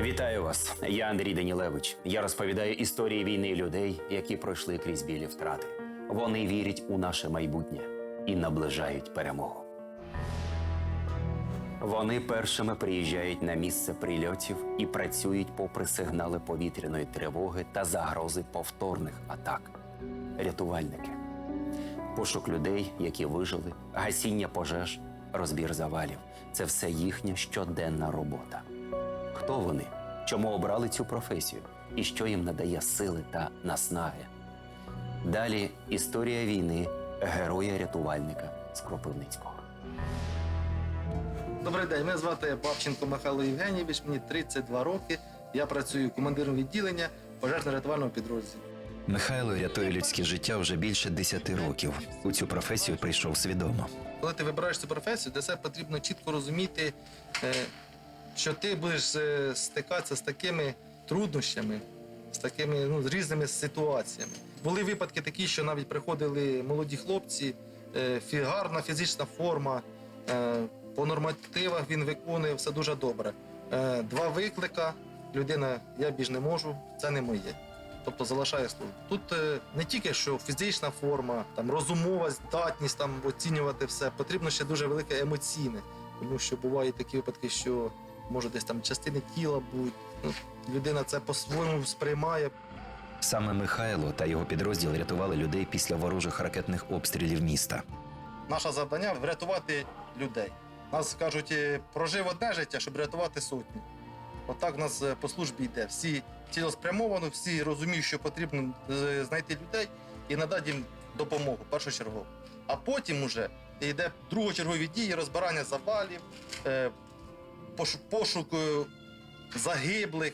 Вітаю вас! Я Андрій Данілевич. Я розповідаю історії війни людей, які пройшли крізь білі втрати. Вони вірять у наше майбутнє і наближають перемогу. Вони першими приїжджають на місце прильотів і працюють попри сигнали повітряної тривоги та загрози повторних атак. Рятувальники, пошук людей, які вижили, гасіння пожеж, розбір завалів це все їхня щоденна робота. Хто вони? Чому обрали цю професію? І що їм надає сили та наснаги? Далі історія війни героя-рятувальника з Кропивницького. Добрий день, мене звати Бабченко Михайло Євгенійович, мені 32 роки. Я працюю командиром відділення пожежно-рятувального підрозділу. Михайло рятує людське життя вже більше 10 років. У цю професію прийшов свідомо. Коли ти вибираєш цю професію, для себе потрібно чітко розуміти, е, що ти будеш е, стикатися з такими труднощами, з такими ну, з різними ситуаціями. Були випадки такі, що навіть приходили молоді хлопці, е, гарна фізична форма, е, по нормативах він виконує все дуже добре. Два виклика, людина, я більш не можу, це не моє. Тобто залишає службу. Тут не тільки що фізична форма, там розумова здатність там оцінювати все, потрібно ще дуже велике емоційне, тому що бувають такі випадки, що може десь там частини тіла будуть. Ну, людина це по-своєму сприймає. Саме Михайло та його підрозділ рятували людей після ворожих ракетних обстрілів міста. Наше завдання врятувати людей. Нас кажуть, е, прожив одне життя, щоб рятувати сотні. Отак в нас е, по службі йде. Всі цілеспрямовано, всі розуміють, що потрібно е, знайти людей і надати їм допомогу першочергово. А потім уже йде другочергові дії, розбирання завалів, пошук загиблих.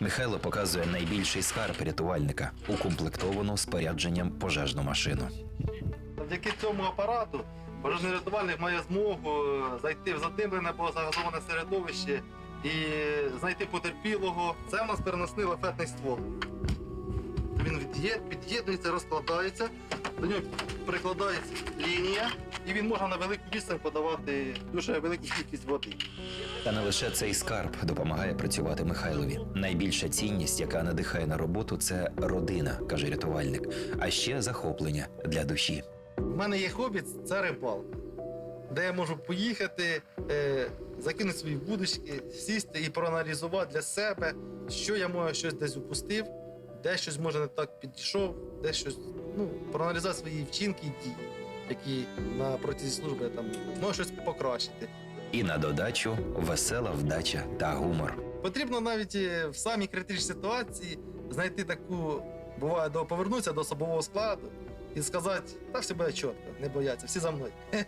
Михайло показує найбільший скарб рятувальника укомплектовану спорядженням пожежну машину. Завдяки цьому апарату пожежний рятувальник має змогу е, зайти в задимлене або загазоване середовище і знайти потерпілого. Це у нас переносний лафетний ствол. Він під'єднується, розкладається, до нього прикладається лінія, і він може на велику відстань подавати дуже велику кількість води. Та не лише цей скарб допомагає працювати Михайлові. Найбільша цінність, яка надихає на роботу, це родина, каже рятувальник, а ще захоплення для душі. У мене є хобі це рибалка, де я можу поїхати, е, закинути свої будочки, сісти і проаналізувати для себе, що я може щось десь упустив, де щось може не так підійшов, де щось, ну, проаналізувати свої вчинки і дії, які на протязі служби там можу щось покращити. І на додачу весела вдача та гумор. Потрібно навіть е, в самій критичній ситуації знайти таку, буває, до повернутися до особового складу і сказати, та все буде чітко, не бояться, всі за мною.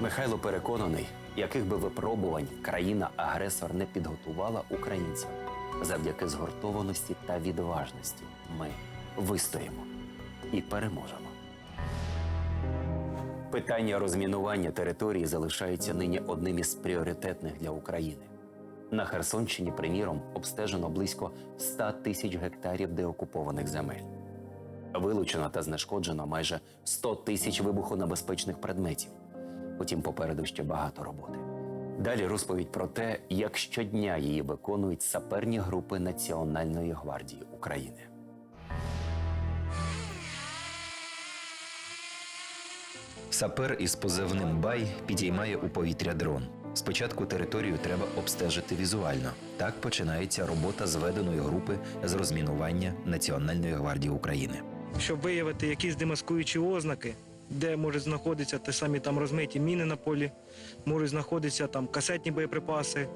Михайло переконаний, яких би випробувань країна-агресор не підготувала українцям, завдяки згуртованості та відважності ми вистоїмо і переможемо. Питання розмінування території залишається нині одним із пріоритетних для України. На Херсонщині, приміром, обстежено близько 100 тисяч гектарів деокупованих земель. Вилучено та знешкоджено майже 100 тисяч вибухонебезпечних предметів. Утім, попереду ще багато роботи. Далі розповідь про те, як щодня її виконують саперні групи Національної гвардії України. Сапер із позивним Бай підіймає у повітря дрон. Спочатку територію треба обстежити візуально. Так починається робота зведеної групи з розмінування Національної гвардії України. щоб виявити якісь демаскуючі ознаки, де можуть знаходитися ті самі там розмиті міни на полі, можуть знаходитися там касетні боєприпаси.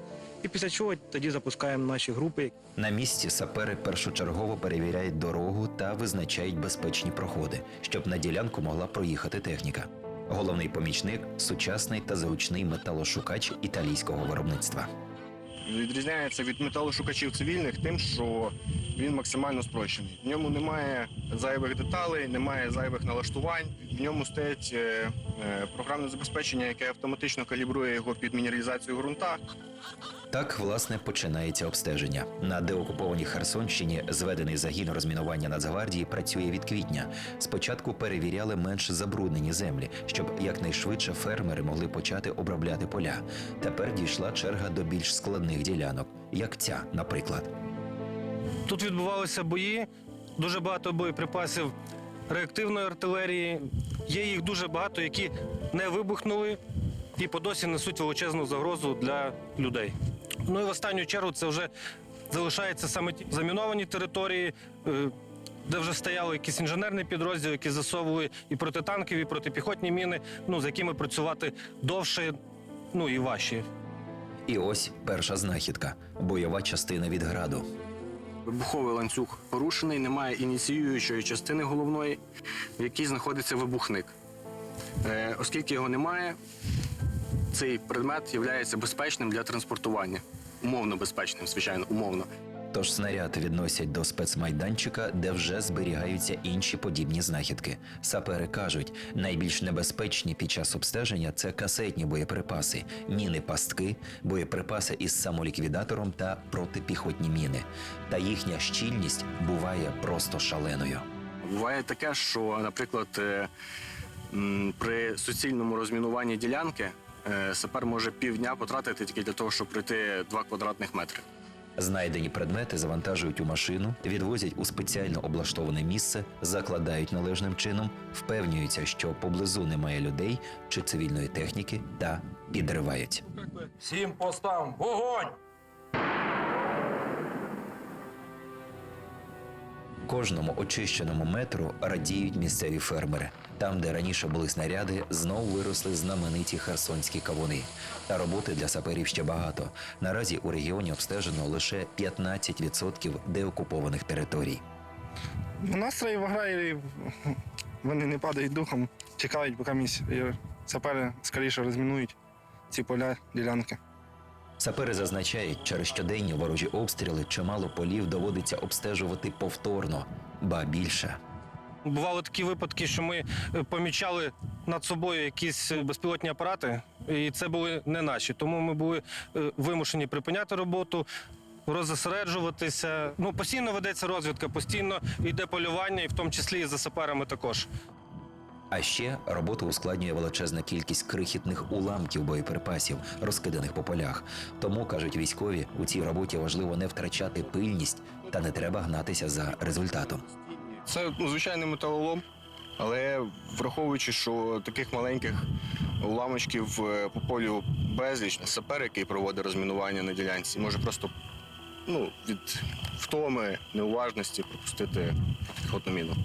І після чого тоді запускаємо наші групи. На місці сапери першочергово перевіряють дорогу та визначають безпечні проходи, щоб на ділянку могла проїхати техніка. Головний помічник сучасний та зручний металошукач італійського виробництва. Відрізняється від металошукачів цивільних тим, що він максимально спрощений. В ньому немає зайвих деталей, немає зайвих налаштувань. В ньому стоїть е, е, програмне забезпечення, яке автоматично калібрує його під мінералізацію ґрунта. Так, власне, починається обстеження. На деокупованій Херсонщині зведений загін розмінування Нацгвардії працює від квітня. Спочатку перевіряли менш забруднені землі, щоб якнайшвидше фермери могли почати обробляти поля. Тепер дійшла черга до більш складних ділянок, як ця, наприклад. Тут відбувалися бої, дуже багато боєприпасів реактивної артилерії. Є їх дуже багато, які не вибухнули і по досі несуть величезну загрозу для людей. Ну і в останню чергу це вже залишаються саме ті заміновані території. е, Де вже стояли якісь інженерні підрозділи, які засовували і протитанкові, і протипіхотні міни, ну з якими працювати довше, ну і важче. І ось перша знахідка бойова частина від граду. Вибуховий ланцюг порушений, немає ініціюючої частини головної, в якій знаходиться вибухник. Е, оскільки його немає, цей предмет є безпечним для транспортування. Умовно безпечним, звичайно, умовно. Тож снаряд відносять до спецмайданчика, де вже зберігаються інші подібні знахідки. Сапери кажуть, найбільш небезпечні під час обстеження це касетні боєприпаси, міни пастки, боєприпаси із самоліквідатором та протипіхотні міни. Та їхня щільність буває просто шаленою. Буває таке, що, наприклад, е, при суцільному розмінуванні ділянки е, сапер може півдня потратити тільки для того, щоб пройти 2 квадратних метри. Знайдені предмети завантажують у машину, відвозять у спеціально облаштоване місце, закладають належним чином, впевнюються, що поблизу немає людей чи цивільної техніки, та підривають. Всім постам вогонь! Кожному очищеному метру радіють місцеві фермери. Там, де раніше були снаряди, знов виросли знамениті херсонські кавуни. Та роботи для саперів ще багато. Наразі у регіоні обстежено лише 15% деокупованих територій. Настрої в аграрії вони не падають духом, чекають, поки місь сапери скоріше розмінують ці поля, ділянки. Сапери зазначають, через щоденні ворожі обстріли чимало полів доводиться обстежувати повторно, ба більше. Бували такі випадки, що ми е, помічали над собою якісь е, безпілотні апарати, і це були не наші. Тому ми були е, вимушені припиняти роботу, розосереджуватися. Ну, постійно ведеться розвідка, постійно йде полювання, і в тому числі і за саперами також. А ще роботу ускладнює величезна кількість крихітних уламків боєприпасів, розкиданих по полях. Тому кажуть військові, у цій роботі важливо не втрачати пильність та не треба гнатися за результатом. Це ну, звичайний металолом, але враховуючи, що таких маленьких уламочків е, по полю безліч, сапер, який проводить розмінування на ділянці, може просто ну, від втоми, неуважності пропустити піхотну міну.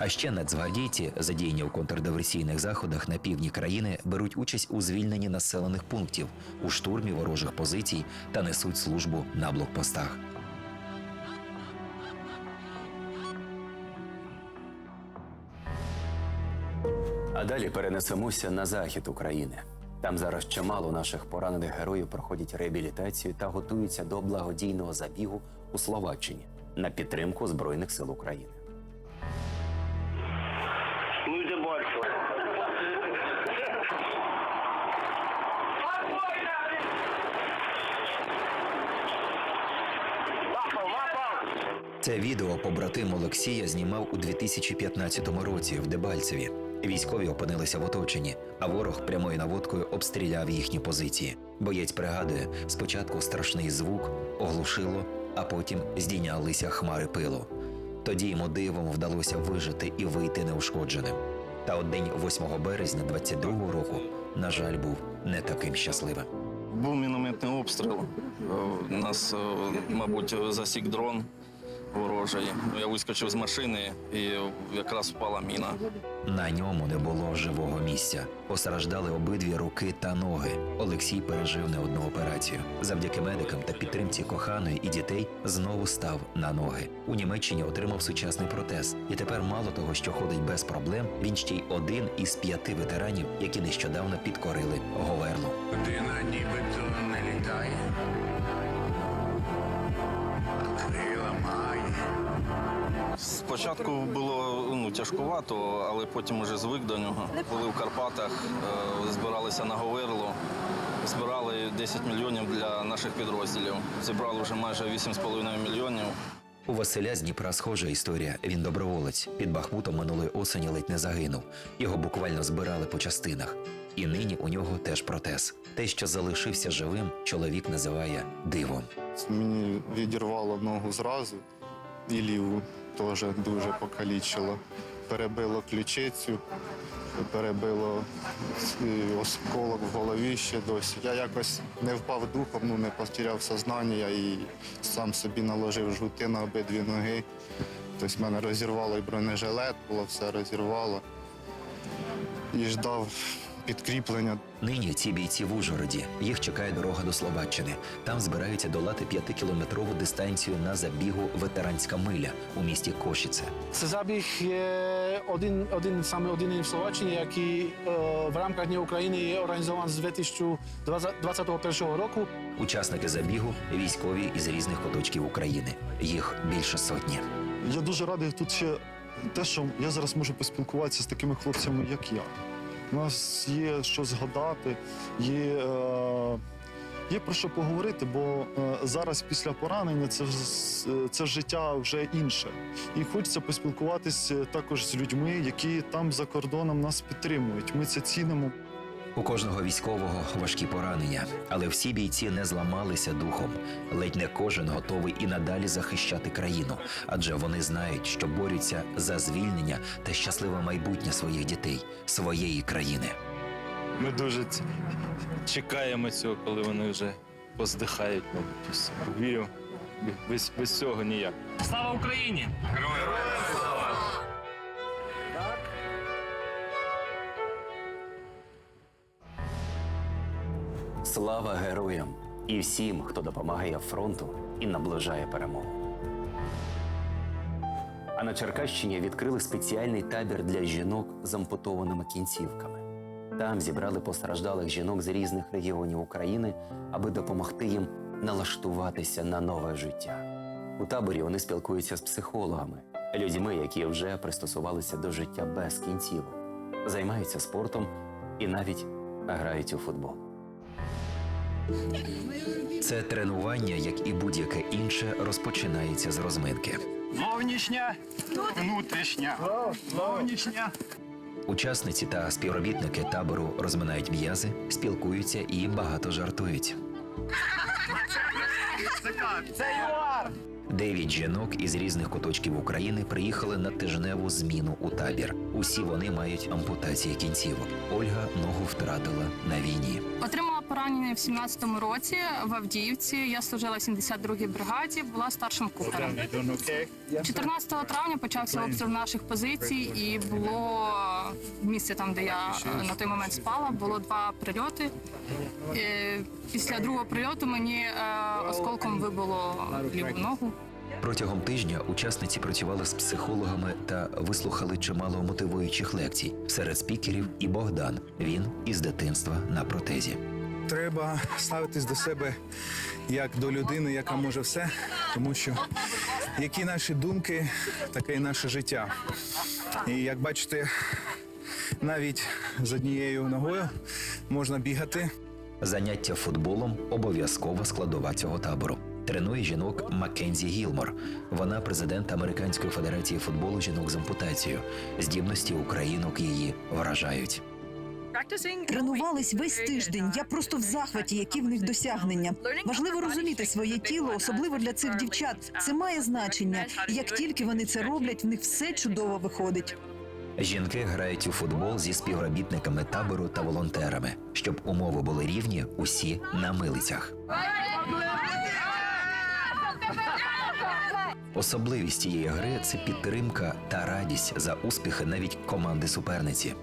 А ще нацгвардійці, задіяні у контрдиверсійних заходах на півдні країни, беруть участь у звільненні населених пунктів, у штурмі ворожих позицій та несуть службу на блокпостах. А далі перенесемося на захід України. Там зараз чимало наших поранених героїв проходять реабілітацію та готуються до благодійного забігу у Словаччині на підтримку Збройних сил України. Це відео побратим Олексія знімав у 2015 році в Дебальцеві. Військові опинилися в оточенні, а ворог прямою наводкою обстріляв їхні позиції. Боєць пригадує, спочатку страшний звук оглушило, а потім здійнялися хмари пилу. Тоді йому дивом вдалося вижити і вийти неушкодженим. Та от день 8 березня 22-го року, на жаль, був не таким щасливим. Був мінометний обстріл. Е, Нас, е, мабуть, засік дрон ворожий. Я вискочив з машини і якраз впала міна. На ньому не було живого місця. Постраждали обидві руки та ноги. Олексій пережив не одну операцію. Завдяки медикам та підтримці коханої і дітей знову став на ноги. У Німеччині отримав сучасний протез, і тепер мало того, що ходить без проблем, він ще й один із п'яти ветеранів, які нещодавно підкорили Говерлу. Людина нібито не літає. Спочатку було ну, тяжкувато, але потім уже звик до нього. Були в Карпатах, е, збиралися на Говерло, збирали 10 мільйонів для наших підрозділів. Зібрали вже майже 8,5 мільйонів. У Василя з Дніпра схожа історія. Він доброволець. Під Бахмутом минулої осені ледь не загинув. Його буквально збирали по частинах. І нині у нього теж протез. Те, що залишився живим, чоловік називає дивом. Мені відірвало ногу зразу і ліву теж дуже покалічило. Перебило ключицю, перебило е, осколок в голові ще досі. Я якось не впав духом, ну не потеряв сознання і сам собі наложив жгути на обидві ноги. Тобто мене розірвало і бронежилет, було все розірвало. І ждав підкріплення. Нині ці бійці в Ужгороді. Їх чекає дорога до Словаччини. Там збираються долати п'ятикілометрову дистанцію на забігу ветеранська миля у місті Кошіце. Це забіг є один, один саме один в Словаччині, який е, в рамках Дня України є організований з 2021 року. Учасники забігу військові із різних куточків України. Їх більше сотні. Я дуже радий тут ще те, що я зараз можу поспілкуватися з такими хлопцями, як я. У нас є що згадати, є, е, є про що поговорити, бо е, зараз після поранення це, е, це життя вже інше. І хочеться поспілкуватися також з людьми, які там за кордоном нас підтримують. Ми це цінимо. У кожного військового важкі поранення, але всі бійці не зламалися духом. Ледь не кожен готовий і надалі захищати країну, адже вони знають, що борються за звільнення та щасливе майбутнє своїх дітей, своєї країни. Ми дуже чекаємо цього, коли вони вже поздихають. Вірю, без, без цього ніяк. Слава Україні! Слава героям і всім, хто допомагає фронту і наближає перемогу. А на Черкащині відкрили спеціальний табір для жінок з ампутованими кінцівками. Там зібрали постраждалих жінок з різних регіонів України, аби допомогти їм налаштуватися на нове життя. У таборі вони спілкуються з психологами, людьми, які вже пристосувалися до життя без кінцівок, займаються спортом і навіть грають у футбол. Це тренування, як і будь-яке інше, розпочинається з розминки. Зовнішня, внутрішня. Зовнішня. Учасниці та співробітники табору розминають м'язи, спілкуються і багато жартують. Це ЮАР. Дев'ять жінок із різних куточків України приїхали на тижневу зміну у табір. Усі вони мають ампутації кінцівок. Ольга ногу втратила на війні. Отримала поранення в 17-му році в Авдіївці. Я служила в 72-й бригаді, була старшим кухарем. 14 травня почався обстріл наших позицій, і було місце там, де я е, на той момент спала, було два прильоти. Е, Після другого прильоту мені е, осколком вибило ліву ногу. Протягом тижня учасниці працювали з психологами та вислухали чимало мотивуючих лекцій. Серед спікерів і Богдан. Він із дитинства на протезі. Треба ставитись до себе як до людини, яка може все, тому що які наші думки, таке і наше життя. І як бачите, навіть з однією ногою можна бігати. Заняття футболом обов'язкова складова цього табору. Тренує жінок Маккензі Гілмор. Вона президент Американської федерації футболу жінок з ампутацією. Здібності українок її вражають. Тренувались весь тиждень. Я просто в захваті, які в них досягнення. Важливо розуміти своє тіло, особливо для цих дівчат. Це має значення. Як тільки вони це роблять, в них все чудово виходить. Жінки грають у футбол зі співробітниками табору та волонтерами. Щоб умови були рівні, усі на милицях. Особливість цієї гри це підтримка та радість за успіхи навіть команди суперниці.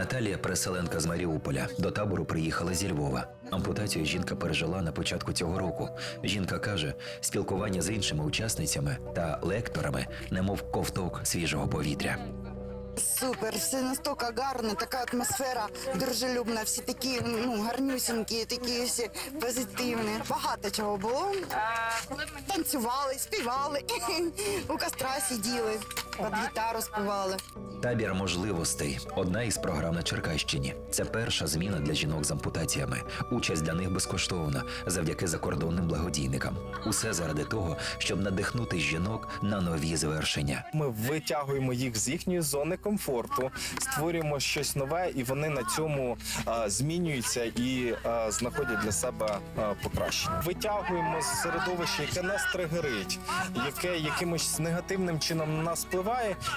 Наталія переселенка з Маріуполя до табору приїхала зі Львова. Ампутацію жінка пережила на початку цього року. Жінка каже, спілкування з іншими учасницями та лекторами, немов ковток свіжого повітря. Супер, все настільки гарно, така атмосфера дружелюбна, всі такі ну, гарнюсінькі, такі всі позитивні. Багато чого було. Танцювали, співали, у костра сиділи, під гітару співали. Табір можливостей одна із програм на Черкащині. Це перша зміна для жінок з ампутаціями. Участь для них безкоштовна завдяки закордонним благодійникам. Усе заради того, щоб надихнути жінок на нові звершення. Ми витягуємо їх з їхньої зони комфорту, створюємо щось нове, і вони на цьому а, змінюються і а, знаходять для себе а, покращення. Витягуємо з середовища, яке нас тригерить, яке якимось негативним чином на нас впливає,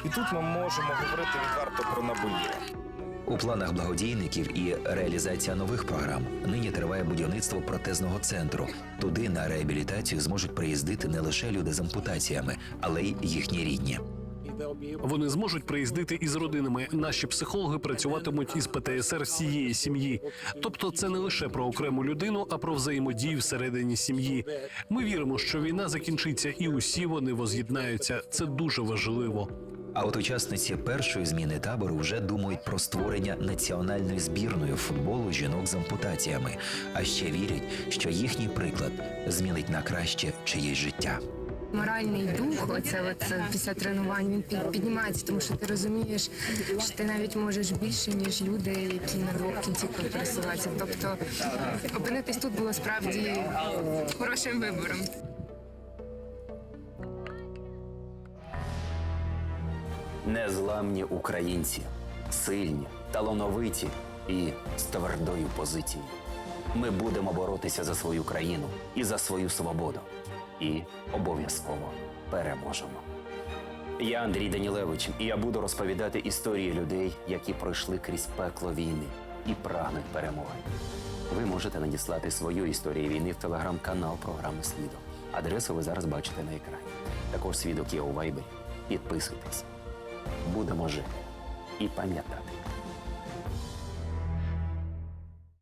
і тут ми можемо говорити відверто про наболіле. У планах благодійників і реалізація нових програм нині триває будівництво протезного центру. Туди на реабілітацію зможуть приїздити не лише люди з ампутаціями, але й їхні рідні. Вони зможуть приїздити із родинами. Наші психологи працюватимуть із ПТСР всієї сім'ї. Тобто, це не лише про окрему людину, а про взаємодію всередині сім'ї. Ми віримо, що війна закінчиться, і усі вони воз'єднаються. Це дуже важливо. А от учасниці першої зміни табору вже думають про створення національної збірної футболу жінок з ампутаціями, а ще вірять, що їхній приклад змінить на краще чиєсь життя. Моральний дух, оце оце після тренувань він піднімається, тому що ти розумієш, що ти навіть можеш більше, ніж люди, які на двох кінцівках пересуваються. Тобто опинитись тут було справді хорошим вибором. Незламні українці, сильні, талановиті і з твердою позицією. Ми будемо боротися за свою країну і за свою свободу. І обов'язково переможемо. Я Андрій Данілевич, і я буду розповідати історії людей, які пройшли крізь пекло війни і прагнуть перемоги. Ви можете надіслати свою історію війни в телеграм-канал програми Свідок. Адресу ви зараз бачите на екрані. Також свідок є у Вайбері. Підписуйтесь. Будемо жити і пам'ятати.